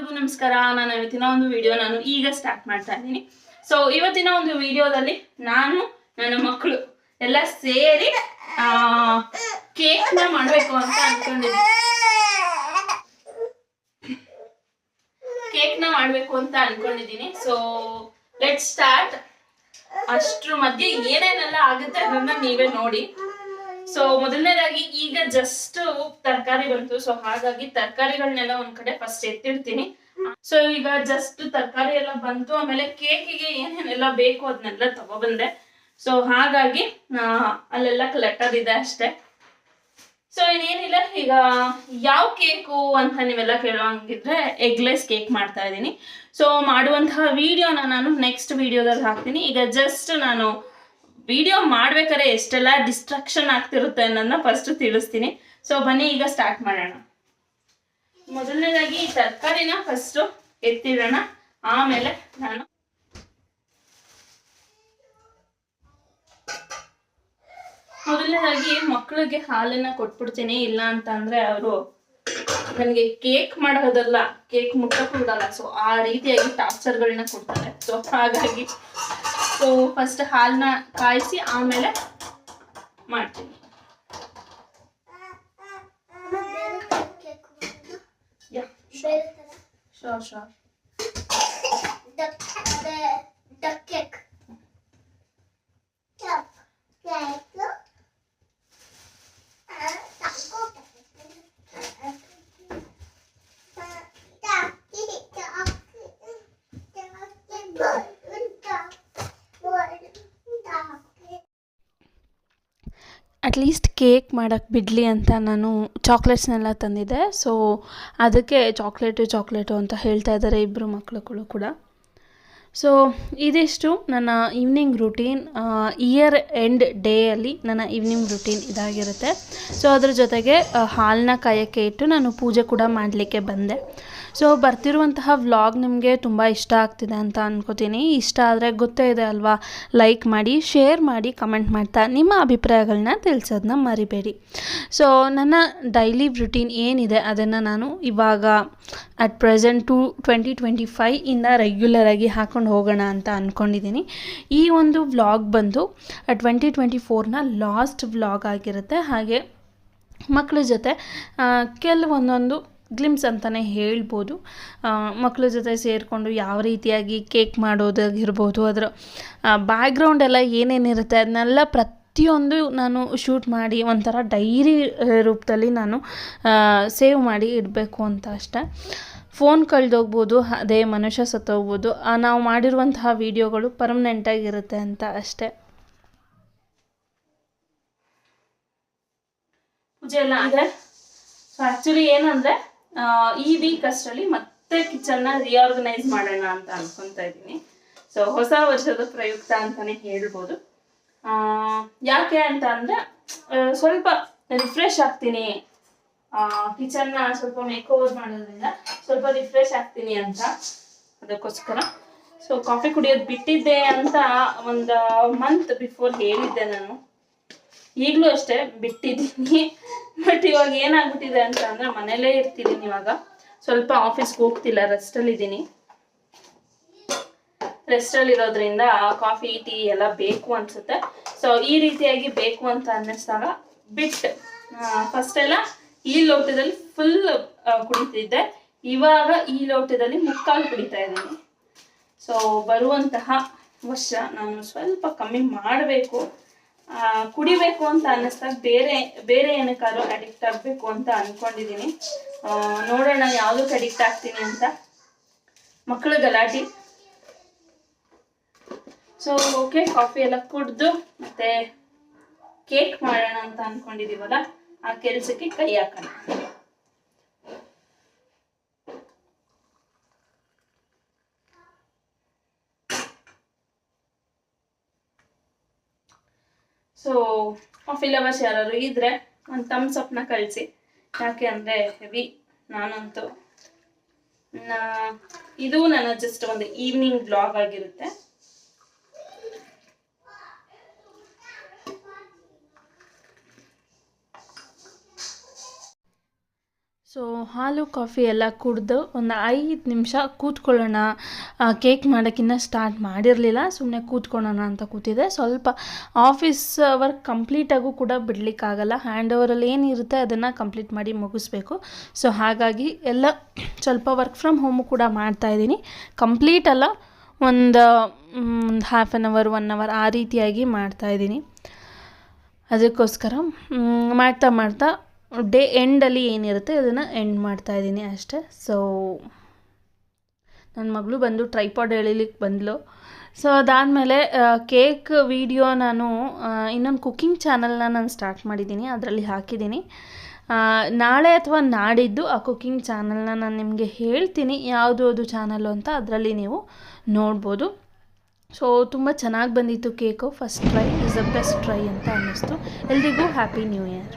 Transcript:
ಎಲ್ರಿಗೂ ನಮಸ್ಕಾರ. ನಾನು ಇವತ್ತಿನ ಒಂದು ವಿಡಿಯೋ ನಾನು ಈಗ ಸ್ಟಾರ್ಟ್ ಮಾಡ್ತಾ ಇದ್ದೀನಿ. ಸೊ ಇವತ್ತಿನ ಒಂದು ವಿಡಿಯೋದಲ್ಲಿ ನಾನು, ನನ್ನ ಮಕ್ಕಳು ಎಲ್ಲ ಸೇರಿ ಕೇಕ್ನ ಮಾಡಬೇಕು ಅಂತ ಅನ್ಕೊಂಡಿದ್ದೀನಿ. ಕೇಕ್ನ ಮಾಡಬೇಕು ಅಂತ ಅನ್ಕೊಂಡಿದ್ದೀನಿ. ಸೊ ಲೆಟ್ ಸ್ಟಾರ್ಟ್ ಅಷ್ಟ್ರ ಮಧ್ಯೆ ಏನೇನೆಲ್ಲ ಆಗುತ್ತೆ ಅದನ್ನ ನೀವೇ ನೋಡಿ. ಸೊ ಮೊದಲನೇದಾಗಿ ಈಗ ಜಸ್ಟ್ ತರಕಾರಿ ಬಂತು ಸೊ ಹಾಗಾಗಿ ತರಕಾರಿಗಳನ್ನೆಲ್ಲ ಒಂದ್ ಕಡೆ ಫಸ್ಟ್ ಎತ್ತಿರ್ತೀನಿ ಸೊ ಈಗ ಜಸ್ಟ್ ತರಕಾರಿ ಎಲ್ಲ ಬಂತು, ಆಮೇಲೆ ಕೇಕಿಗೆ ಏನೇನೆಲ್ಲ ಬೇಕು ಅದನ್ನೆಲ್ಲ ತಗೊಬಂದೆ. ಸೊ ಹಾಗಾಗಿ ಅಲ್ಲೆಲ್ಲ ಕಲೆಕ್ಟ್ ಇದೆ ಅಷ್ಟೇ. ಸೊ ಇನ್ನೇನಿಲ್ಲ, ಈಗ ಯಾವ ಕೇಕು ಅಂತ ನೀವೆಲ್ಲ ಕೇಳುವಂಗಿದ್ರೆ ಎಗ್ಲೆಸ್ ಕೇಕ್ ಮಾಡ್ತಾ ಇದ್ದೀನಿ. ಸೊ ಮಾಡುವಂತಹ ವಿಡಿಯೋನ ನಾನು ನೆಕ್ಸ್ಟ್ ವಿಡಿಯೋದಲ್ಲಿ ಹಾಕ್ತೀನಿ. ಈಗ ಜಸ್ಟ್ ನಾನು ವಿಡಿಯೋ ಮಾಡ್ಬೇಕಾದ್ರೆ ಎಷ್ಟೆಲ್ಲ ಡಿಸ್ಟ್ರಾಕ್ಷನ್ ಆಗ್ತಿರುತ್ತೆ ಅನ್ನೋದನ್ನ ಫಸ್ಟ್ ತಿಳಿಸ್ತೀನಿ. ಸೊ ಬನ್ನಿ, ಈಗ ಸ್ಟಾರ್ಟ್ ಮಾಡೋಣ. ಮೊದಲನೇದಾಗಿ ಈ ತರಕಾರಿನ ಫಸ್ಟ್ ಎತ್ತಿಡೋಣ ಆಮೇಲೆ ನಾನು ಮೊದಲನೇದಾಗಿ ಮಕ್ಕಳಿಗೆ ಹಾಲನ್ನ ಕೊಟ್ಬಿಡ್ತೀನಿ. ಇಲ್ಲ ಅಂತ ಅಂದ್ರೆ ಅವರು ನನಗೆ ಕೇಕ್ ಮಾಡೋದಲ್ಲ ಕೇಕ್ ಮುಟ್ಟಕ್ಕೂ ಬಿಡಲ್ಲ ಸೊ ಆ ರೀತಿಯಾಗಿ ಟಾರ್ಚರ್ಗಳನ್ನ ಕೊಡ್ತಾರೆ. ಸೊ ಹಾಗಾಗಿ ಸೊ ಫಸ್ಟ್ ಹಾಲನ್ನ ಕಾಯಿಸಿ ಆಮೇಲೆ ಮಾಡ್ತೀನಿ. Yeah sure sure at least cake ಮಾಡೋಕ್ಕೆ ಬಿಡಲಿ ಅಂತ ನಾನು ಚಾಕ್ಲೇಟ್ಸ್ನೆಲ್ಲ ತಂದಿದ್ದೆ. ಸೊ ಅದಕ್ಕೆ ಚಾಕ್ಲೇಟು ಚಾಕ್ಲೇಟು ಅಂತ ಹೇಳ್ತಾ ಇದ್ದಾರೆ ಇಬ್ಬರು ಮಕ್ಕಳುಗಳು ಕೂಡ. ಸೊ ಇದಿಷ್ಟು ನನ್ನ ಈವ್ನಿಂಗ್ ರುಟೀನ್ ಇಯರ್ ಎಂಡ್ ಡೇಯಲ್ಲಿ ನನ್ನ ಈವ್ನಿಂಗ್ ರುಟೀನ್ ಇದಾಗಿರುತ್ತೆ. ಸೊ ಅದ್ರ ಜೊತೆಗೆ ಹಾಲನ್ನ ಕಾಯೋಕ್ಕೆ ಇಟ್ಟು ನಾನು ಪೂಜೆ ಕೂಡ ಮಾಡಲಿಕ್ಕೆ ಬಂದೆ. ಸೊ ಬರ್ತಿರುವಂತಹ ವ್ಲಾಗ್ ನಿಮಗೆ ತುಂಬ ಇಷ್ಟ ಆಗ್ತಿದೆ ಅಂತ ಅಂದ್ಕೋತೀನಿ ಇಷ್ಟ ಆದರೆ ಗೊತ್ತೇ ಇದೆ ಅಲ್ವಾ? ಲೈಕ್ ಮಾಡಿ ಶೇರ್ ಮಾಡಿ ಕಮೆಂಟ್ ಮಾಡ್ತಾ ನಿಮ್ಮ ಅಭಿಪ್ರಾಯಗಳನ್ನ ತಿಳಿಸೋದನ್ನ ಮರಿಬೇಡಿ. ಸೊ ನನ್ನ ಡೈಲಿ ರುಟೀನ್ ಏನಿದೆ ಅದನ್ನು ನಾನು ಇವಾಗ at present to twenty twenty five ಇಂದ ರೆಗ್ಯುಲರಾಗಿ ಹಾಕೊಂಡು ಹೋಗೋಣ ಅಂತ ಅಂದ್ಕೊಂಡಿದ್ದೀನಿ ಈ ಒಂದು ವ್ಲಾಗ್ ಬಂದು ಟ್ವೆಂಟಿ ಟ್ವೆಂಟಿ ಫೋರ್ನ ಲಾಸ್ಟ್ ವ್ಲಾಗ್ ಆಗಿರುತ್ತೆ. ಹಾಗೆ ಮಕ್ಕಳ ಜೊತೆ ಕೆಲವೊಂದೊಂದು ಗ್ಲಿಮ್ಸ್ ಅಂತಲೇ ಹೇಳ್ಬೋದು. ಮಕ್ಕಳ ಜೊತೆ ಸೇರಿಕೊಂಡು ಯಾವ ರೀತಿಯಾಗಿ ಕೇಕ್ ಮಾಡೋದಾಗಿರ್ಬೋದು, ಅದರ ಬ್ಯಾಕ್ಗ್ರೌಂಡ್ ಎಲ್ಲ ಏನೇನಿರುತ್ತೆ ಅದನ್ನೆಲ್ಲ ಪ್ರತಿಯೊಂದು ನಾನು ಶೂಟ್ ಮಾಡಿ ಒಂಥರ ಡೈರಿ ರೂಪದಲ್ಲಿ ನಾನು ಸೇವ್ ಮಾಡಿ ಇಡಬೇಕು ಅಂತ ಅಷ್ಟೆ. ಫೋನ್ ಕಳೆದೋಗ್ಬೋದು, ಅದೇ ಮನುಷ್ಯ ಸತ್ತೋಗ್ಬೋದು ನಾವು ಮಾಡಿರುವಂತಹ ವೀಡಿಯೋಗಳು ಪರ್ಮನೆಂಟಾಗಿರುತ್ತೆ ಅಂತ ಅಷ್ಟೇ. ಪೂಜೆ ಎಲ್ಲ ಅಂದರೆ ಸೊ ಆಕ್ಚುಲಿ ಏನಂದ್ರೆ ಈ ವೀಕ್ ಅಷ್ಟರಲ್ಲಿ ಮತ್ತೆ ಕಿಚನ್ನ ರಿಆರ್ಗನೈಸ್ ಮಾಡೋಣ ಅಂತ ಅನ್ಕೊಂತ ಇದ್ದೀನಿ. ಸೊ ಹೊಸ ವರ್ಷದ ಪ್ರಯುಕ್ತ ಅಂತಾನೆ ಹೇಳ್ಬೋದು. ಯಾಕೆ ಅಂತ ಅಂದ್ರೆ ಸ್ವಲ್ಪ ರಿಫ್ರೆಶ್ ಆಗ್ತೀನಿ. ಕಿಚನ್ನ ಸ್ವಲ್ಪ ಮೇಕ್ ಓವರ್ ಮಾಡೋದ್ರಿಂದ ಸ್ವಲ್ಪ ರಿಫ್ರೆಶ್ ಆಗ್ತೀನಿ ಅಂತ. ಅದಕ್ಕೋಸ್ಕರ. ಸೊ ಕಾಫಿ ಕುಡಿಯೋದು ಬಿಟ್ಟಿದ್ದೆ ಅಂತ ಒಂದು ಮಂತ್ ಬಿಫೋರ್ ಹೇಳಿದ್ದೆ ನಾನು. ಈಗಲೂ ಅಷ್ಟೇ ಬಿಟ್ಟಿದ್ದೀನಿ. ಬಟ್ ಇವಾಗ ಏನಾಗ್ಬಿಟ್ಟಿದೆ ಅಂತ ಅಂದ್ರೆ ಮನೇಲೇ ಇರ್ತಿದ್ದೀನಿ ಇವಾಗ. ಸ್ವಲ್ಪ ಆಫೀಸ್ಗೆ ಹೋಗ್ತಿಲ್ಲ ರೆಸ್ಟಲ್ಲಿ ಇದ್ದೀನಿ. ರೆಸ್ಟಲ್ಲಿ ಇರೋದ್ರಿಂದ ಕಾಫಿ ಟೀ ಎಲ್ಲ ಬೇಕು ಅನ್ಸುತ್ತೆ. ಸೊ ಈ ರೀತಿಯಾಗಿ ಬೇಕು ಅಂತ ಅನ್ನಿಸ್ದಾಗ ಬಿಟ್ ಫಸ್ಟ್ ಎಲ್ಲ ಈ ಲೋಟದಲ್ಲಿ ಫುಲ್ ಕುಡಿತಿದ್ದೆ. ಇವಾಗ ಈ ಲೋಟದಲ್ಲಿ ಮುಕ್ಕಾಲು ಕುಡಿತಾ ಇದ್ದೀನಿ. ಸೊ ಬರುವಂತಹ ವರ್ಷ ನಾನು ಸ್ವಲ್ಪ ಕಮ್ಮಿ ಮಾಡಬೇಕು. ಕುಡಿಬೇಕು ಅಂತ ಅನ್ನಿಸ್ದಾಗ ಬೇರೆ ಬೇರೆ ಏನಕ್ಕಾದ್ರೂ ಅಡಿಕ್ಟ್ ಆಗಬೇಕು ಅಂತ ಅಂದ್ಕೊಂಡಿದ್ದೀನಿ ನೋಡೋಣ ಯಾವುದಕ್ಕೆ ಅಡಿಕ್ಟ್ ಆಗ್ತೀನಿ ಅಂತ. ಮಕ್ಕಳು ಗಲಾಟಿ. ಸೊ ಓಕೆ ಕಾಫಿ ಎಲ್ಲ ಕುಡಿದು ಮತ್ತೆ ಕೇಕ್ ಮಾಡೋಣ ಅಂತ ಅನ್ಕೊಂಡಿದೀವಲ್ಲ ಆ ಕೆಲ್ಸಕ್ಕೆ ಕೈ ಹಾಕೋಣ. ಸೊ ಕಾಫಿ ಲವರ್ಸ್ ಯಾರು ಇದ್ರೆ ಒಂದು ಥಮ್ಸ್ ಅಪ್ನ ಕಳಿಸಿ. ಯಾಕೆ ಅಂದ್ರೆ ಹೆವಿ ನಾನಂತೂ ಇದು ನನ್ನ ಜಸ್ಟ್ ಒಂದು ಈವ್ನಿಂಗ್ ಬ್ಲಾಗ್ ಆಗಿರುತ್ತೆ. ಸೊ ಹಾಲು, ಕಾಫಿ ಎಲ್ಲ ಕುಡಿದು ಒಂದು ಐದು ನಿಮಿಷ ಕೂತ್ಕೊಳ್ಳೋಣ. ಕೇಕ್ ಮಾಡೋಕ್ಕಿಂತ ಸ್ಟಾರ್ಟ್ ಮಾಡಿರಲಿಲ್ಲ ಸುಮ್ಮನೆ ಕೂತ್ಕೊಳ್ಳೋಣ ಅಂತ ಕೂತಿದೆ ಸ್ವಲ್ಪ ಆಫೀಸ್ ವರ್ಕ್ ಕಂಪ್ಲೀಟಾಗೂ ಕೂಡ ಬಿಡಲಿಕ್ಕಾಗಲ್ಲ. ಹ್ಯಾಂಡ್ ಓವರಲ್ಲಿ ಏನಿರುತ್ತೆ ಅದನ್ನು ಕಂಪ್ಲೀಟ್ ಮಾಡಿ ಮುಗಿಸ್ಬೇಕು. ಸೊ ಹಾಗಾಗಿ ಎಲ್ಲ ಸ್ವಲ್ಪ ವರ್ಕ್ ಫ್ರಮ್ ಹೋಮು ಕೂಡ ಮಾಡ್ತಾಯಿದ್ದೀನಿ ಕಂಪ್ಲೀಟ್ ಅಲ್ಲ, ಒಂದು ಒಂದು half an hour one hour ಆ ರೀತಿಯಾಗಿ ಮಾಡ್ತಾಯಿದ್ದೀನಿ ಅದಕ್ಕೋಸ್ಕರ ಮಾಡ್ತಾ ಮಾಡ್ತಾ ಡೇ ಎಂಡಲ್ಲಿ ಏನಿರುತ್ತೆ ಅದನ್ನು ಎಂಡ್ ಮಾಡ್ತಾ ಇದ್ದೀನಿ ಅಷ್ಟೇ. ಸೊ ನನ್ನ ಮಗಳು ಬಂದು ಟ್ರೈಪಾಡ್ ಎಳಿಲಿಕ್ಕೆ ಬಂದಳು ಸೊ ಅದಾದಮೇಲೆ ಕೇಕ್ ವಿಡಿಯೋ ನಾನು ಇನ್ನೊಂದು ಕುಕ್ಕಿಂಗ್ ಚಾನಲ್ನ ನಾನು ಸ್ಟಾರ್ಟ್ ಮಾಡಿದ್ದೀನಿ, ಅದರಲ್ಲಿ ಹಾಕಿದ್ದೀನಿ. ನಾಳೆ ಅಥವಾ ನಾಡಿದ್ದು ಆ ಕುಕ್ಕಿಂಗ್ ಚಾನಲ್ನ ನಾನು ನಿಮಗೆ ಹೇಳ್ತೀನಿ, ಯಾವುದು ಅದು ಚಾನಲ್ಲು ಅಂತ ಅದರಲ್ಲಿ ನೀವು ನೋಡ್ಬೋದು. ಸೊ ತುಂಬ ಚೆನ್ನಾಗಿ ಬಂದಿತ್ತು cake first try is the best try ಅಂತ ಅನ್ನಿಸ್ತು. ಎಲ್ರಿಗೂ ಹ್ಯಾಪಿ ನ್ಯೂ ಇಯರ್